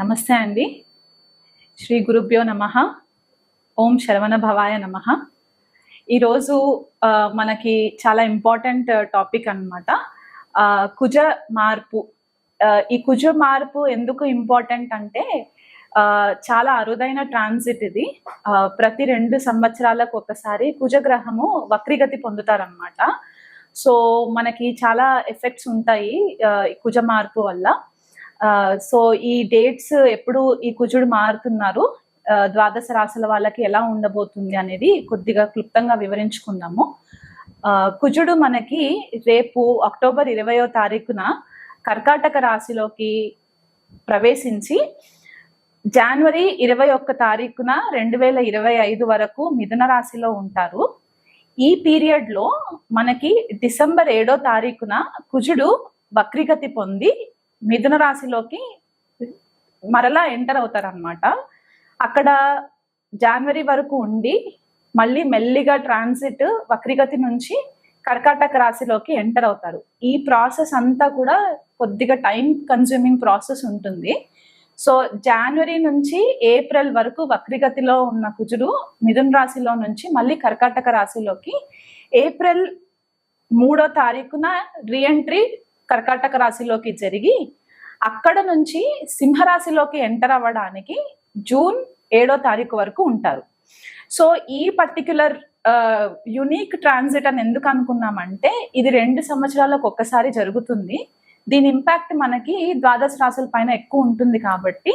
నమస్తే అండి. శ్రీ గురుభ్యో నమ. ఓం శరవణ భవాయ నమ. ఈరోజు మనకి చాలా ఇంపార్టెంట్ టాపిక్ అనమాట కుజ మార్పు. ఈ కుజ మార్పు ఎందుకు ఇంపార్టెంట్ అంటే చాలా అరుదైన ట్రాన్సిట్ ఇది. ప్రతి రెండు సంవత్సరాలకు ఒకసారి కుజగ్రహము వక్రీగతి పొందుతారనమాట సో మనకి చాలా ఎఫెక్ట్స్ ఉంటాయి కుజ మార్పు వల్ల. సో ఈ డేట్స్ ఎప్పుడు ఈ కుజుడు మారుతున్నారు ద్వాదశ రాశుల వాళ్ళకి ఎలా ఉండబోతుంది అనేది కొద్దిగా క్లుప్తంగా వివరించుకుందాము. ఆ, కుజుడు మనకి రేపు అక్టోబర్ ఇరవయో తారీఖున కర్కాటక రాశిలోకి ప్రవేశించి జనవరి ఇరవై ఒక్క తారీఖున రెండు వేల ఇరవై ఐదు వరకు మిథున రాశిలో ఉంటారు. ఈ పీరియడ్లో మనకి డిసెంబర్ ఏడో తారీఖున కుజుడు వక్రీగతి పొంది మిథున రాశిలోకి మరలా ఎంటర్ అవుతారనమాట అక్కడ జనవరి వరకు ఉండి మళ్ళీ మెల్లిగా ట్రాన్సిట్ వక్రీగతి నుంచి కర్కాటక రాశిలోకి ఎంటర్ అవుతారు. ఈ ప్రాసెస్ అంతా కూడా కొద్దిగా టైం కన్జ్యూమింగ్ ప్రాసెస్ ఉంటుంది. సో జనవరి నుంచి ఏప్రిల్ వరకు వక్రీగతిలో ఉన్న కుజుడు మిథున రాశిలో నుంచి మళ్ళీ కర్కాటక రాశిలోకి ఏప్రిల్ మూడో తారీఖున రీఎంట్రీ కర్కాటక రాశిలోకి జరిగి అక్కడ నుంచి సింహరాశిలోకి ఎంటర్ అవ్వడానికి జూన్ ఏడో తారీఖు వరకు ఉంటారు. సో ఈ పర్టిక్యులర్ యునీక్ ట్రాన్సిట్ అని ఎందుకు అనుకున్నామంటే ఇది రెండు సంవత్సరాలకు ఒక్కసారి జరుగుతుంది. దీని ఇంపాక్ట్ మనకి ద్వాదశ రాశుల పైన ఎక్కువ ఉంటుంది కాబట్టి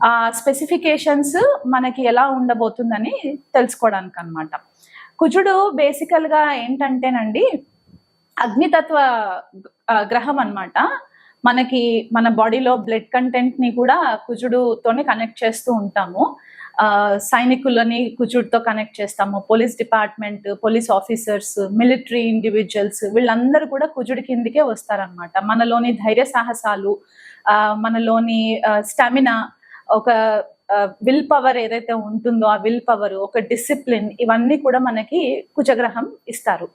ఆ స్పెసిఫికేషన్స్ మనకి ఎలా ఉండబోతుందని తెలుసుకోవడానికి అనమాట కుజుడు బేసికల్గా ఏంటంటేనండి అగ్నితత్వ ఆ, గ్రహం అన్నమాట. మనకి మన బాడీలో బ్లడ్ కంటెంట్ని కూడా కుజుడుతోనే కనెక్ట్ చేస్తూ ఉంటాము. ఆ, సైనికులని కుజుడుతో కనెక్ట్ చేస్తాము. Police department police officers military individuals వీళ్ళందరూ కూడా కుజుడి కిందికే వస్తారనమాట మనలోని ధైర్య సాహసాలు ఆ, మనలోని స్టామినా ఒక విల్ పవర్ ఏదైతే ఉంటుందో ఆ విల్ పవర్ ఒక డిసిప్లిన్ ఇవన్నీ కూడా మనకి కుజగ్రహం ఇస్తారు.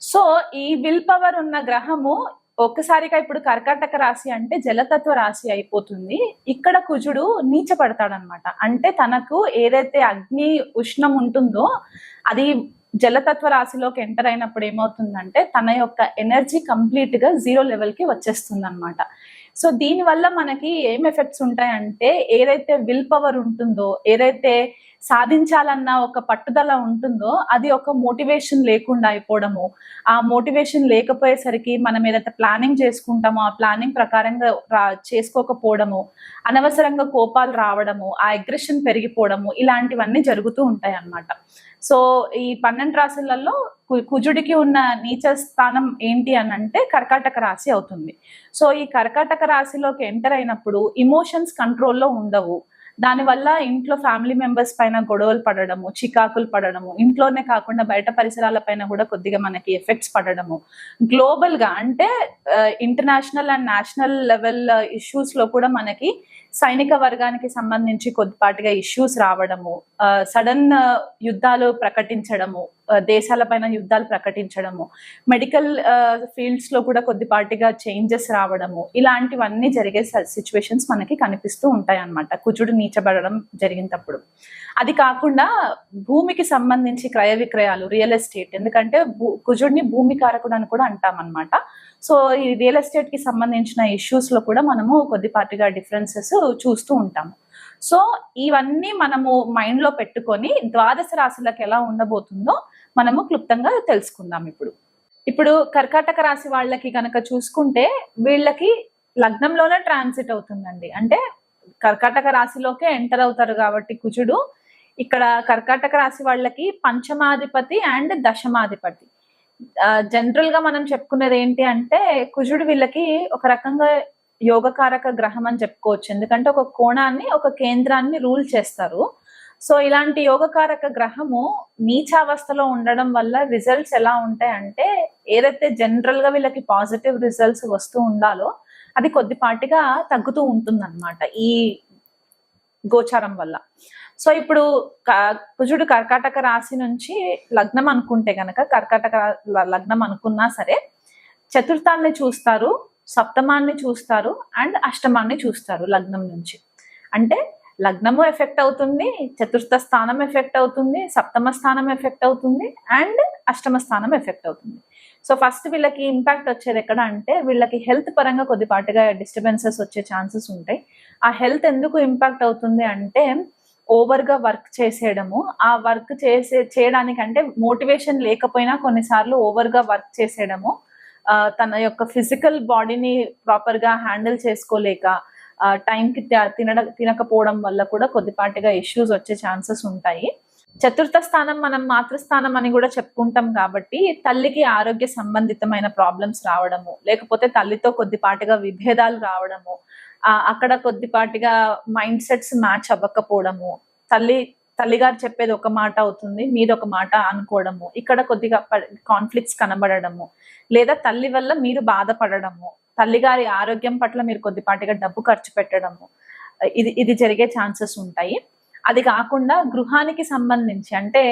సో ఈ విల్ పవర్ ఉన్న గ్రహము ఒక్కసారిగా ఇప్పుడు కర్కాటక రాశి అంటే జలతత్వ రాశి అయిపోతుంది. ఇక్కడ కుజుడు నీచపడతాడనమాట. అంటే తనకు ఏదైతే అగ్ని ఉష్ణం ఉంటుందో అది జలతత్వ రాశిలోకి ఎంటర్ అయినప్పుడు ఏమవుతుందంటే తన యొక్క ఎనర్జీ కంప్లీట్గా జీరో లెవెల్కి వచ్చేస్తుంది అనమాట సో దీనివల్ల మనకి ఏం ఎఫెక్ట్స్ ఉంటాయంటే ఏదైతే విల్ పవర్ ఉంటుందో ఏదైతే సాధించాలన్న ఒక పట్టుదల ఉంటుందో అది ఒక మోటివేషన్ లేకుండా అయిపోవడము. ఆ మోటివేషన్ లేకపోయేసరికి మనం ఏదైతే ప్లానింగ్ చేసుకుంటామో ఆ ప్లానింగ్ ప్రకారంగా రా చేసుకోకపోవడము అనవసరంగా కోపాలు రావడము ఆ అగ్రెషన్ పెరిగిపోవడము ఇలాంటివన్నీ జరుగుతూ ఉంటాయి అన్నమాట సో ఈ పన్నెండు రాశులలో కు- కుజుడికి ఉన్న నీచ స్థానం ఏంటి అని అంటే కర్కాటక రాశి అవుతుంది. సో ఈ కర్కాటక రాశిలోకి ఎంటర్ అయినప్పుడు ఇమోషన్స్ కంట్రోల్లో ఉండవు. దానివల్ల ఇంట్లో ఫ్యామిలీ మెంబర్స్ పైన గొడవలు పడడము చికాకులు పడడము ఇంట్లోనే కాకుండా బయట పరిసరాల పైన కూడా కొద్దిగా మనకి ఎఫెక్ట్స్ పడడము. గ్లోబల్గా అంటే ఇంటర్నేషనల్ అండ్ నేషనల్ లెవెల్ ఇష్యూస్లో కూడా మనకి సైనిక వర్గానికి సంబంధించి కొద్దిపాటిగా ఇష్యూస్ రావడము సడన్ యుద్ధాలు ప్రకటించడము దేశాలపైన యుద్ధాలు ప్రకటించడము మెడికల్ ఫీల్డ్స్లో కూడా కొద్దిపాటిగా చేంజెస్ రావడము ఇలాంటివన్నీ జరిగే సిచ్యువేషన్స్ మనకి కనిపిస్తూ ఉంటాయి అన్నమాట కుజుడు నీచబడడం జరిగినప్పుడు. అది కాకుండా భూమికి సంబంధించి క్రయ విక్రయాలు రియల్ ఎస్టేట్ ఎందుకంటే భూ- కుజుడిని భూమి కారకుడు అని కూడా అంటాం అనమాట సో ఈ రియల్ ఎస్టేట్కి సంబంధించిన ఇష్యూస్లో కూడా మనము కొద్దిపాటిగా డిఫరెన్సెస్ చూస్తూ ఉంటాము. సో ఇవన్నీ మనము మైండ్లో పెట్టుకొని ద్వాదశ రాశులకు ఎలా ఉండబోతుందో మనము క్లుప్తంగా తెలుసుకుందాం ఇప్పుడు. ఇప్పుడు కర్కాటక రాశి వాళ్ళకి కనుక చూసుకుంటే వీళ్ళకి లగ్నంలోనే ట్రాన్సిట్ అవుతుందండి. అంటే కర్కాటక రాశిలోకే ఎంటర్ అవుతారు కాబట్టి కుజుడు ఇక్కడ కర్కాటక రాశి వాళ్ళకి పంచమాధిపతి అండ్ దశమాధిపతి. జనరల్గా మనం చెప్పుకునేది ఏంటి అంటే కుజుడు వీళ్ళకి ఒక రకంగా యోగకారక గ్రహం అని చెప్పుకోవచ్చు. ఎందుకంటే ఒక కోణాన్ని ఒక కేంద్రాన్ని రూల్ చేస్తారు. సో ఇలాంటి యోగకారక గ్రహము నీచావస్థలో ఉండడం వల్ల రిజల్ట్స్ ఎలా ఉంటాయంటే ఏదైతే జనరల్గా వీళ్ళకి పాజిటివ్ రిజల్ట్స్ వస్తూ ఉండాలో అది కొద్దిపాటిగా తగ్గుతూ ఉంటుంది ఈ గోచారం వల్ల. సో ఇప్పుడు క- కుజుడు కర్కాటక రాశి నుంచి లగ్నం అనుకుంటే గనక కర్కాటక లగ్నం అనుకున్నా సరే చతుర్థాన్ని చూస్తారు సప్తమాన్ని చూస్తారు అండ్ అష్టమాన్ని చూస్తారు లగ్నం నుంచి. అంటే లగ్నము ఎఫెక్ట్ అవుతుంది చతుర్థ స్థానం ఎఫెక్ట్ అవుతుంది సప్తమ స్థానం ఎఫెక్ట్ అవుతుంది అండ్ అష్టమ స్థానం ఎఫెక్ట్ అవుతుంది. సో ఫస్ట్ వీళ్ళకి ఇంపాక్ట్ వచ్చేది ఎక్కడ అంటే వీళ్ళకి హెల్త్ పరంగా కొద్దిపాటుగా డిస్టర్బెన్సెస్ వచ్చే ఛాన్సెస్ ఉంటాయి. ఆ హెల్త్ ఎందుకు ఇంపాక్ట్ అవుతుంది అంటే ఓవర్గా వర్క్ చేసేయడము. ఆ వర్క్ చేసే చేయడానికి అంటే మోటివేషన్ లేకపోయినా కొన్నిసార్లు ఓవర్గా వర్క్ చేసేయడము. తన యొక్క ఫిజికల్ బాడీని ప్రాపర్గా హ్యాండిల్ చేసుకోలేక టైంకి తినడ తినకపోవడం వల్ల కూడా కొద్దిపాటిగా ఇష్యూస్ వచ్చే ఛాన్సెస్ ఉంటాయి. చతుర్థ స్థానం మనం మాతృస్థానం అని కూడా చెప్పుకుంటాం కాబట్టి తల్లికి ఆరోగ్య సంబంధితమైన ప్రాబ్లమ్స్ రావడము లేకపోతే తల్లితో కొద్దిపాటిగా విభేదాలు రావడము అక్కడ కొద్దిపాటిగా మైండ్ సెట్స్ మ్యాచ్ అవ్వకపోవడము తల్లి తల్లిగారు చెప్పేది ఒక మాట అవుతుంది మీరు ఒక మాట అనుకోవడము ఇక్కడ కొద్దిగా కాన్ఫ్లిక్ట్స్ కనబడడము లేదా తల్లి వల్ల మీరు బాధపడడము తల్లిగారి ఆరోగ్యం పట్ల మీరు కొద్దిపాటిగా డబ్బు ఖర్చు పెట్టడము ఇది ఇది జరిగే ఛాన్సెస్ ఉంటాయి. అది కాకుండా గృహానికి సంబంధించి అంటే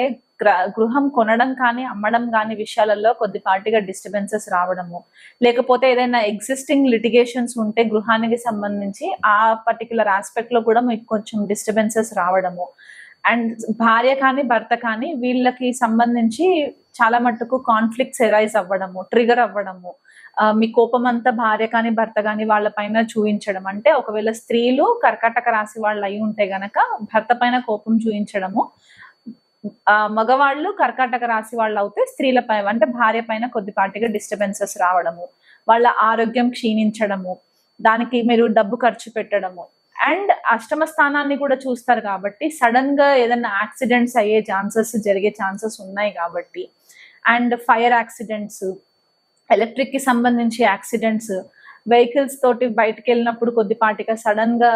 గ్ర- గృహం కొనడం కానీ అమ్మడం కానీ విషయాలలో కొద్దిపాటిగా డిస్టర్బెన్సెస్ రావడము లేకపోతే ఏదైనా ఎగ్జిస్టింగ్ లిటిగేషన్స్ ఉంటే గృహానికి సంబంధించి ఆ పర్టికులర్ ఆస్పెక్ట్లో కూడా మీకు కొంచెం డిస్టర్బెన్సెస్ రావడము. అండ్ భార్య కానీ భర్త కానీ వీళ్ళకి సంబంధించి చాలా మట్టుకు కాన్ఫ్లిక్ట్స్ ఎరైజ్ అవ్వడము ట్రిగర్ అవ్వడము. మీ కోపం అంతా భార్య కానీ భర్త కానీ వాళ్ళ పైన చూపించడం అంటే ఒకవేళ స్త్రీలు కర్కాటక రాశి వాళ్ళు అయి ఉంటే గనక భర్త పైన కోపం చూపించడము ఆ, మగవాళ్ళు కర్కాటక రాశి వాళ్ళు అవుతే స్త్రీల పైన అంటే భార్య పైన కొద్దిపాటిగా డిస్టర్బెన్సెస్ రావడము. వాళ్ళ ఆరోగ్యం క్షీణించడము. దానికి మీరు డబ్బు ఖర్చు పెట్టడము. అండ్ అష్టమ స్థానాన్ని కూడా చూస్తారు కాబట్టి సడన్గా ఏదైనా యాక్సిడెంట్స్ అయ్యే ఛాన్సెస్ జరిగే ఛాన్సెస్ ఉన్నాయి కాబట్టి. అండ్ ఫైర్ యాక్సిడెంట్స్ ఎలక్ట్రిక్కి సంబంధించి యాక్సిడెంట్స్ వెహికల్స్ తోటి బయటకు వెళ్ళినప్పుడు కొద్దిపాటిగా సడన్గా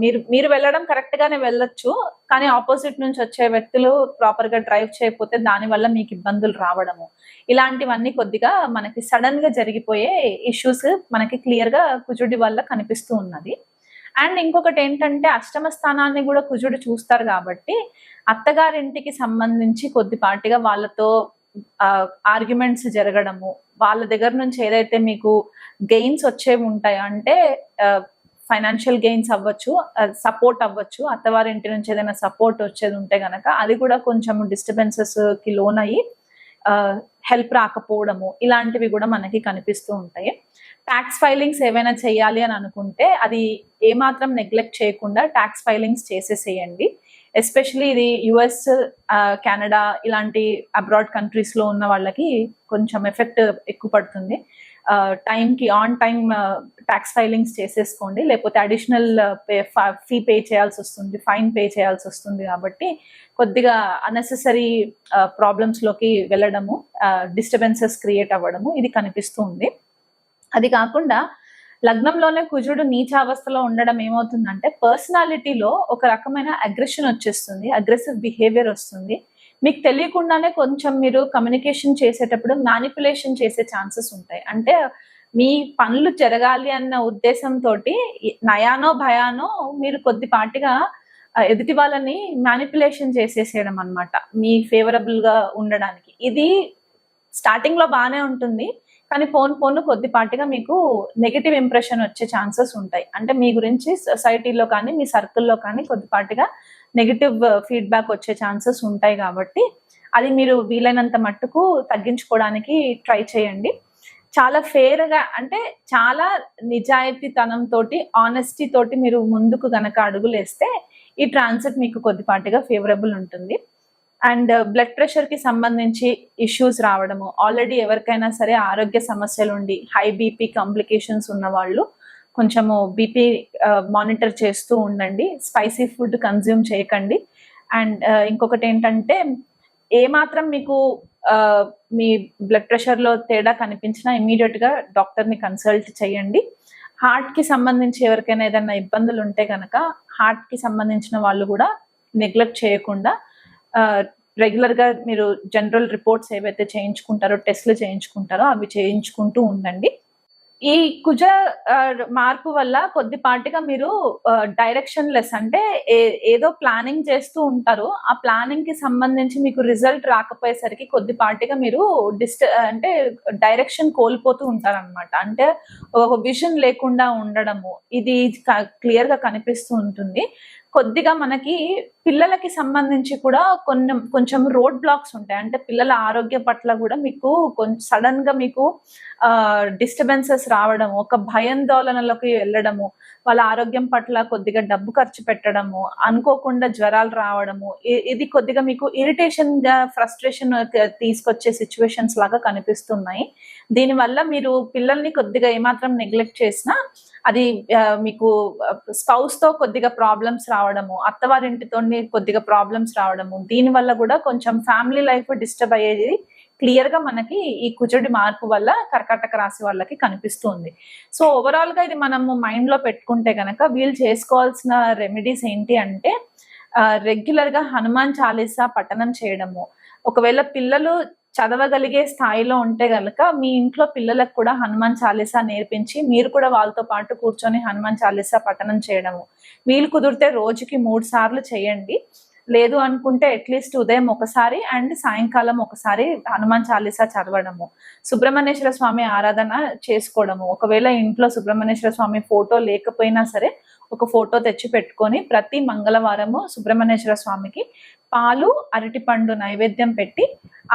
మీరు మీరు వెళ్ళడం కరెక్ట్ గానే వెళ్ళొచ్చు కానీ ఆపోజిట్ నుంచి వచ్చే వ్యక్తులు ప్రాపర్గా డ్రైవ్ చేయకపోతే దాని వల్ల మీకు ఇబ్బందులు రావడము. ఇలాంటివన్నీ కొద్దిగా మనకి సడన్గా జరిగిపోయే ఇష్యూస్ మనకి క్లియర్గా కుజుడి వల్ల కనిపిస్తూ ఉన్నది. అండ్ ఇంకొకటి ఏంటంటే అష్టమ స్థానాన్ని కూడా కుజుడు చూస్తారు కాబట్టి అత్తగారింటికి సంబంధించి కొద్దిపాటిగా వాళ్ళతో ఆర్గ్యుమెంట్స్ జరగడము వాళ్ళ దగ్గర నుంచి ఏదైతే మీకు గెయిన్స్ వచ్చేవి ఉంటాయో అంటే ఫైనాన్షియల్ గెయిన్స్ అవ్వచ్చు సపోర్ట్ అవ్వచ్చు అత్తవారింటి నుంచి ఏదైనా సపోర్ట్ వచ్చేది ఉంటే గనక అది కూడా కొంచెం డిస్టర్బెన్సెస్కి లోన్ అయ్యి హెల్ప్ రాకపోవడము ఇలాంటివి కూడా మనకి కనిపిస్తూ ఉంటాయి. ట్యాక్స్ ఫైలింగ్స్ ఏవైనా చేయాలి అని అనుకుంటే అది ఏమాత్రం నెగ్లెక్ట్ చేయకుండా ట్యాక్స్ ఫైలింగ్స్ చేసేసేయండి. ఎస్పెషలీ ఇది యుఎస్ కెనడా uh, ఇలాంటి అబ్రాడ్ కంట్రీస్లో ఉన్న వాళ్ళకి కొంచెం ఎఫెక్ట్ ఎక్కువ పడుతుంది. టైంకి ఆన్ టైం ట్యాక్స్ ఫైలింగ్స్ చేసేసుకోండి. లేకపోతే అడిషనల్ పే ఫీ పే చేయాల్సి వస్తుంది ఫైన్ పే చేయాల్సి వస్తుంది కాబట్టి కొద్దిగా అన్నెసెసరీ ప్రాబ్లమ్స్ uh, లోకి వెళ్ళడము uh, డిస్టర్బెన్సెస్ క్రియేట్ అవ్వడము ఇది కనిపిస్తూ ఉంది అది కాకుండా లగ్నంలోనే కుజుడు నీచావస్థలో ఉండడం ఏమవుతుందంటే పర్సనాలిటీలో ఒక రకమైన అగ్రెషన్ వచ్చేస్తుంది అగ్రెసివ్ బిహేవియర్ వస్తుంది. మీకు తెలియకుండానే కొంచెం మీరు కమ్యూనికేషన్ చేసేటప్పుడు మ్యానిపులేషన్ చేసే ఛాన్సెస్ ఉంటాయి. అంటే మీ పనులు జరగాలి అన్న ఉద్దేశంతో నయానో భయానో మీరు కొద్దిపాటిగా ఎదుటి వాళ్ళని మ్యానిపులేషన్ చేసేసేయడం అన్నమాట. మీ ఫేవరబుల్గా ఉండడానికి. ఇది స్టార్టింగ్లో బాగానే ఉంటుంది. కానీ ఫోన్ ఫోన్ కొద్దిపాటిగా మీకు నెగిటివ్ ఇంప్రెషన్ వచ్చే ఛాన్సెస్ ఉంటాయి. అంటే మీ గురించి సొసైటీలో కానీ మీ సర్కిల్లో కానీ కొద్దిపాటిగా నెగిటివ్ ఫీడ్బ్యాక్ వచ్చే ఛాన్సెస్ ఉంటాయి కాబట్టి అది మీరు వీలైనంత మట్టుకు తగ్గించుకోవడానికి ట్రై చేయండి. చాలా ఫేర్గా అంటే చాలా నిజాయితీతనంతో ఆనెస్టీ తోటి మీరు ముందుకు గనక అడుగులేస్తే ఈ ట్రాన్సిట్ మీకు కొద్దిపాటిగా ఫేవరబుల్ ఉంటుంది. అండ్ బ్లడ్ ప్రెషర్కి సంబంధించి ఇష్యూస్ రావడము. ఆల్రెడీ ఎవరికైనా సరే ఆరోగ్య సమస్యలు ఉండి హై బీపీ కాంప్లికేషన్స్ ఉన్న వాళ్ళు కొంచెము బీపీ మానిటర్ చేస్తూ ఉండండి. స్పైసీ ఫుడ్ కన్జ్యూమ్ చేయకండి. అండ్ ఇంకొకటి ఏంటంటే ఏ మాత్రం మీకు మీ బ్లడ్ ప్రెషర్లో తేడా కనిపించినా ఇమీడియట్గా డాక్టర్ని కన్సల్ట్ చేయండి. హార్ట్కి సంబంధించి ఎవరికైనా ఏదైనా ఇబ్బందులు ఉంటే కనుక హార్ట్కి సంబంధించిన వాళ్ళు కూడా నెగ్లెక్ట్ చేయకుండా రెగ్యులర్గా మీరు జనరల్ రిపోర్ట్స్ ఏవైతే చేయించుకుంటారో టెస్ట్లు చేయించుకుంటారో అవి చేయించుకుంటూ ఉండండి. ఈ కుజ మార్పు వల్ల కొద్దిపాటిగా మీరు డైరెక్షన్ లెస్ అంటే ఏ- ఏదో ప్లానింగ్ చేస్తూ ఉంటారు. ఆ ప్లానింగ్కి సంబంధించి మీకు రిజల్ట్ రాకపోయేసరికి కొద్దిపాటిగా మీరు డిస్ట అంటే డైరెక్షన్ కోల్పోతూ ఉంటారనమాట అంటే ఒక విజన్ లేకుండా ఉండడము ఇది క్లియర్గా కనిపిస్తూ ఉంటుంది. కొద్దిగా మనకి పిల్లలకి సంబంధించి కూడా కొన్ని కొంచెం రోడ్ బ్లాక్స్ ఉంటాయి. అంటే పిల్లల ఆరోగ్య పట్ల కూడా మీకు కొంచెం సడన్గా మీకు డిస్టర్బెన్సెస్ రావడము ఒక భయాందోళనలోకి వెళ్ళడము వాళ్ళ ఆరోగ్యం పట్ల కొద్దిగా డబ్బు ఖర్చు పెట్టడము అనుకోకుండా జ్వరాలు రావడము ఇది కొద్దిగా మీకు ఇరిటేషన్గా ఫ్రస్ట్రేషన్ తీసుకొచ్చే సిచ్యువేషన్స్ లాగా కనిపిస్తున్నాయి. దీనివల్ల మీరు పిల్లల్ని కొద్దిగా ఏమాత్రం నెగ్లెక్ట్ చేసినా అది మీకు స్పౌస్తో కొద్దిగా ప్రాబ్లమ్స్ రావడము అత్తవారింటితో కొద్దిగా ప్రాబ్లమ్స్ రావడము దీని వల్ల కూడా కొంచెం ఫ్యామిలీ లైఫ్ డిస్టర్బ్ అయ్యేది క్లియర్గా మనకి ఈ కుజుడి మార్పు వల్ల కర్కాటక రాశి వాళ్ళకి కనిపిస్తుంది. సో ఓవరాల్గా ఇది మనము మైండ్లో పెట్టుకుంటే కనుక వీళ్ళు చేసుకోవాల్సిన రెమెడీస్ ఏంటి అంటే రెగ్యులర్గా హనుమాన్ చాలీసా పఠనం చేయడము. ఒకవేళ పిల్లలు చదవగలిగే స్థాయిలో ఉంటే గనక మీ ఇంట్లో పిల్లలకు కూడా హనుమాన్ చాలీసా నేర్పించి మీరు కూడా వాళ్ళతో పాటు కూర్చొని హనుమాన్ చాలీసా పఠనం చేయడము. వీలు కుదిరితే రోజుకి మూడు సార్లు చేయండి. లేదు అనుకుంటే అట్లీస్ట్ ఉదయం ఒకసారి అండ్ సాయంకాలం ఒకసారి హనుమాన్ చాలీసా చదవడము. సుబ్రహ్మణ్యేశ్వర స్వామి ఆరాధన చేసుకోవడము. ఒకవేళ ఇంట్లో సుబ్రహ్మణ్యేశ్వర స్వామి ఫోటో లేకపోయినా సరే ఒక ఫోటో తెచ్చి పెట్టుకొని ప్రతి మంగళవారము సుబ్రహ్మణ్యేశ్వర స్వామికి పాలు అరటిపండు నైవేద్యం పెట్టి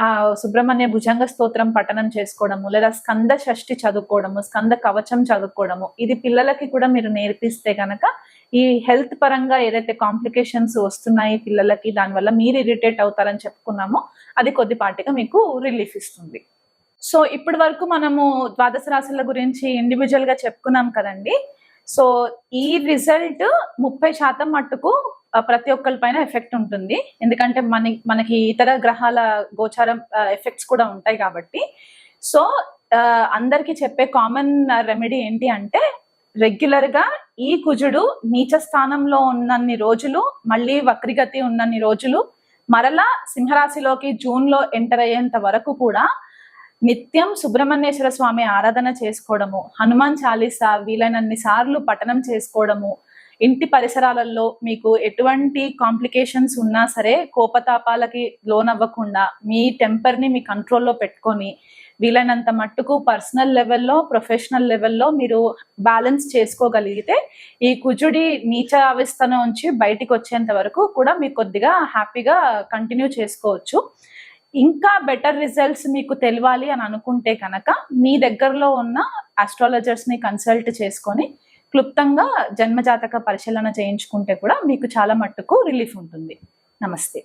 ఆ సుబ్రహ్మణ్య భుజంగ స్తోత్రం పఠనం చేసుకోవడము లేదా స్కంద షష్ఠి చదువుకోవడము స్కంద కవచం చదువుకోవడము. ఇది పిల్లలకి కూడా మీరు నేర్పిస్తే కనుక ఈ హెల్త్ పరంగా ఏదైతే కాంప్లికేషన్స్ వస్తున్నాయి పిల్లలకి దానివల్ల మీరు ఇరిటేట్ అవుతారని చెప్పుకున్నామో అది కొద్దిపాటిగా మీకు రిలీఫ్ ఇస్తుంది. సో ఇప్పటి వరకు మనము ద్వాదశ రాశుల గురించి ఇండివిజువల్గా చెప్పుకున్నాం కదండి. సో ఈ రిజల్ట్ ముప్పై శాతం మట్టుకు ప్రతి ఒక్కరి పైన ఎఫెక్ట్ ఉంటుంది. ఎందుకంటే మన మనకి ఇతర గ్రహాల గోచారం ఎఫెక్ట్స్ కూడా ఉంటాయి కాబట్టి. సో అందరికీ చెప్పే కామన్ రెమెడీ ఏంటి అంటే రెగ్యులర్గా ఈ కుజుడు నీచ స్థానంలో ఉన్నన్ని రోజులు మళ్ళీ వక్రిగతి ఉన్నన్ని రోజులు మరలా సింహరాశిలోకి జూన్లో ఎంటర్ అయ్యేంత వరకు కూడా నిత్యం సుబ్రహ్మణ్యేశ్వర స్వామి ఆరాధన చేసుకోవడము హనుమాన్ చాలీసా వీలైనన్ని సార్లు పఠనం చేసుకోవడము ఇంటి పరిసరాలలో మీకు ఎటువంటి కాంప్లికేషన్స్ ఉన్నా సరే కోపతాపాలకి లోనవ్వకుండా మీ టెంపర్ని మీ కంట్రోల్లో పెట్టుకొని వీలైనంత మట్టుకు పర్సనల్ లెవెల్లో ప్రొఫెషనల్ లెవెల్లో మీరు బ్యాలెన్స్ చేసుకోగలిగితే ఈ కుజుడి నీచ అవస్థ నుంచి బయటికి వచ్చేంత వరకు కూడా మీరు కొద్దిగా హ్యాపీగా కంటిన్యూ చేసుకోవచ్చు. ఇంకా బెటర్ రిజల్ట్స్ మీకు తెలియాలి అని అనుకుంటే కనుక మీ దగ్గరలో ఉన్న ఆస్ట్రాలజర్స్ని కన్సల్ట్ చేసుకొని క్లుప్తంగా జన్మజాతక పరిశీలన చేయించుకుంటే కూడా మీకు చాలా మట్టుకు రిలీఫ్ ఉంటుంది. నమస్తే.